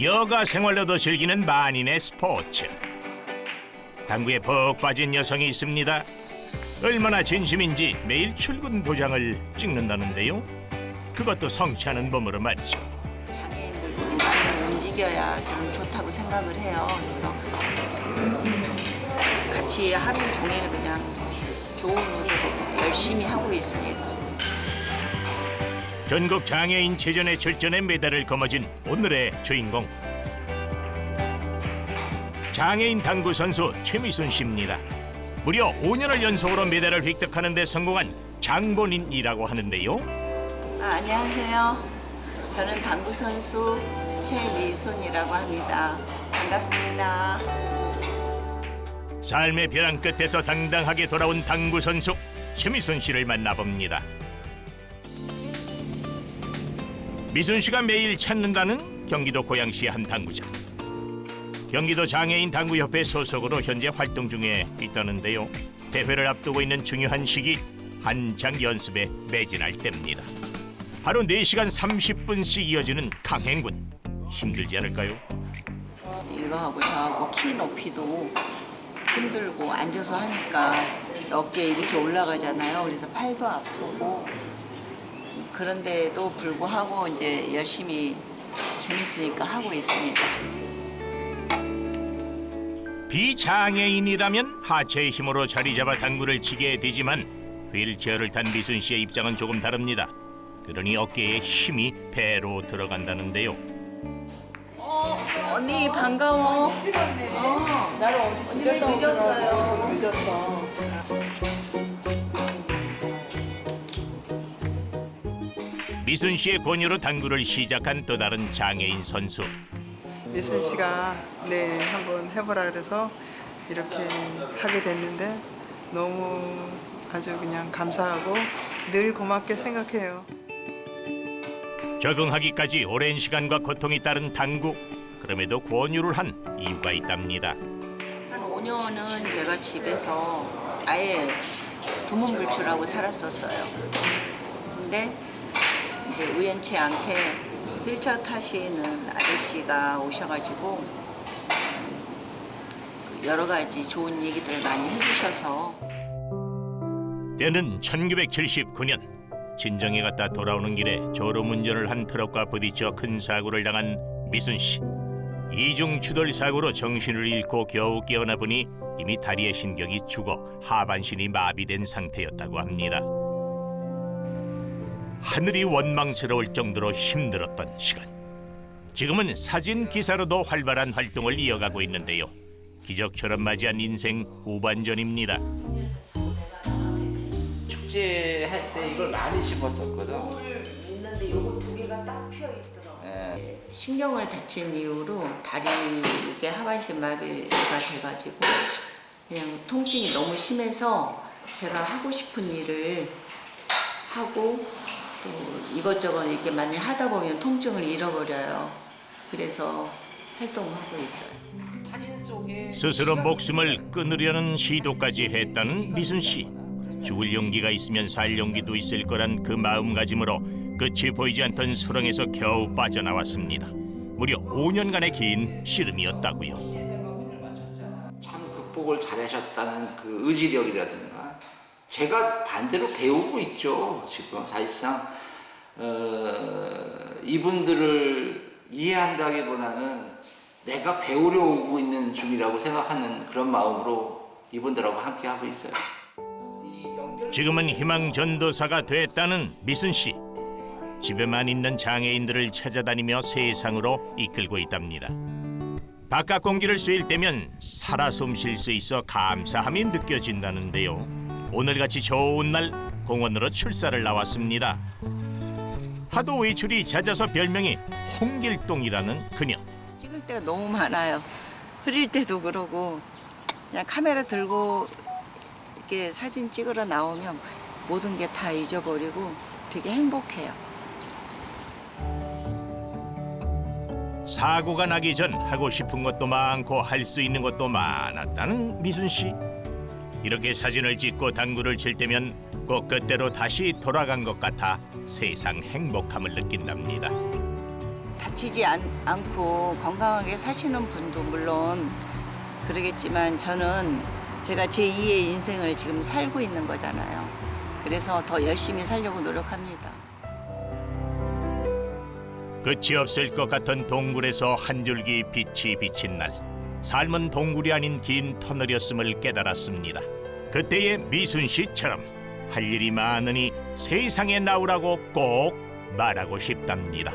여가 생활로도 즐기는 만인의 스포츠. 당구에 푹 빠진 여성이 있습니다. 얼마나 진심인지 매일 출근 도장을 찍는다는데요. 그것도 성취하는 몸으로 말이죠. 장애인들도 많이 움직여야 저는 좋다고 생각을 해요. 그래서 같이 하루 종일 그냥 좋은 의도로 열심히 하고 있습니다. 전국 장애인 체전의 출전에 메달을 거머쥔 오늘의 주인공. 장애인 당구 선수 최미순 씨입니다. 무려 5년을 연속으로 메달을 획득하는 데 성공한 장본인이라고 하는데요. 아, 안녕하세요. 저는 당구 선수 최미순이라고 합니다. 반갑습니다. 삶의 벼랑 끝에서 당당하게 돌아온 당구 선수 최미순 씨를 만나봅니다. 미순 씨가 매일 찾는다는 경기도 고양시의 한 당구장. 경기도 장애인 당구협회 소속으로 현재 활동 중에 있다는데요. 대회를 앞두고 있는 중요한 시기 한창 연습에 매진할 때입니다. 하루 4시간 30분씩 이어지는 강행군. 힘들지 않을까요? 이거하고 저하고 키 높이도 힘들고 앉아서 하니까 어깨 이렇게 올라가잖아요. 그래서 팔도 아프고 그런데도 불구하고 이제 열심히 재밌으니까 하고 있습니다. 비장애인이라면 하체의 힘으로 자리 잡아 당구를 치게 되지만 휠체어를 탄 미순 씨의 입장은 조금 다릅니다. 그러니 어깨에 힘이 배로 들어간다는데요. 언니 반가워. 어, 나를 어디 언니 들렸다 늦었어요. 늦었어. 미순 씨의 권유로 당구를 시작한 또 다른 장애인 선수. 미순 씨가 네 한번 해보라 그래서 이렇게 하게 됐는데 너무 아주 그냥 감사하고 늘 고맙게 생각해요. 적응하기까지 오랜 시간과 고통이 따른 당구. 그럼에도 권유를 한 이유가 있답니다. 한 5년은 제가 집에서 아예 두문불출하고 살았었어요. 근데 이제 우연치 않게 휠체어 타시는 아저씨가 오셔가지고 여러 가지 좋은 얘기들 많이 해주셔서 때는 1979년 친정에 갔다 돌아오는 길에 졸음운전을 한 트럭과 부딪혀 큰 사고를 당한 미순 씨. 이중 추돌 사고로 정신을 잃고 겨우 깨어나 보니 이미 다리의 신경이 죽어 하반신이 마비된 상태였다고 합니다. 하늘이 원망스러울 정도로 힘들었던 시간. 지금은 사진 기사로도 활발한 활동을 이어가고 있는데요. 기적처럼 맞이한 인생 후반전입니다. 축제 할 때 이걸 많이 심었었거든. 있는데 요거 두 개가 딱 피어 있더라고요. 예. 신경을 다친 이후로 다리 이게 하반신 마비가 돼가지고 그냥 통증이 너무 심해서 제가 하고 싶은 일을 하고 또 이것저것 이렇게 많이 하다 보면 통증을 잃어버려요. 그래서 활동을 하고 있어요. 스스로 목숨을 끊으려는 시도까지 했다는 미순 씨. 죽을 용기가 있으면 살 용기도 있을 거란 그 마음가짐으로 끝이 보이지 않던 수렁에서 겨우 빠져나왔습니다. 무려 5년간의 긴 씨름이었다고요. 참 극복을 잘하셨다는 그 의지력이라든가 제가 반대로 배우고 있죠 지금 사실상 어, 이분들을 이해한다기보다는 내가 배우려 오고 있는 중이라고 생각하는 그런 마음으로 이분들하고 함께 하고 있어요. 지금은 희망 전도사가 됐다는 미순 씨. 집에만 있는 장애인들을 찾아다니며 세상으로 이끌고 있답니다. 바깥 공기를 쐴 때면 살아 숨 쉴 수 있어 감사함이 느껴진다는데요. 오늘같이 좋은 날 공원으로 출사를 나왔습니다. 하도 외출이 잦아서 별명이 홍길동이라는 그녀. 찍을 때가 너무 많아요. 흐릴 때도 그러고 그냥 카메라 들고 이렇게 사진 찍으러 나오면 모든 게 다 잊어버리고 되게 행복해요. 사고가 나기 전 하고 싶은 것도 많고 할 수 있는 것도 많았다는 미순 씨. 이렇게 사진을 찍고 당구를 칠 때면 꼭 그때로 다시 돌아간 것 같아 세상 행복함을 느낀답니다. 다치지 않, 않고 건강하게 사시는 분도 물론 그러겠지만 저는 제가 제2의 인생을 지금 살고 있는 거잖아요. 그래서 더 열심히 살려고 노력합니다. 끝이 없을 것 같은 동굴에서 한 줄기 빛이 비친 날 삶은 동굴이 아닌 긴 터널이었음을 깨달았습니다. 그때의 미순 씨처럼 할 일이 많으니 세상에 나오라고 꼭 말하고 싶답니다.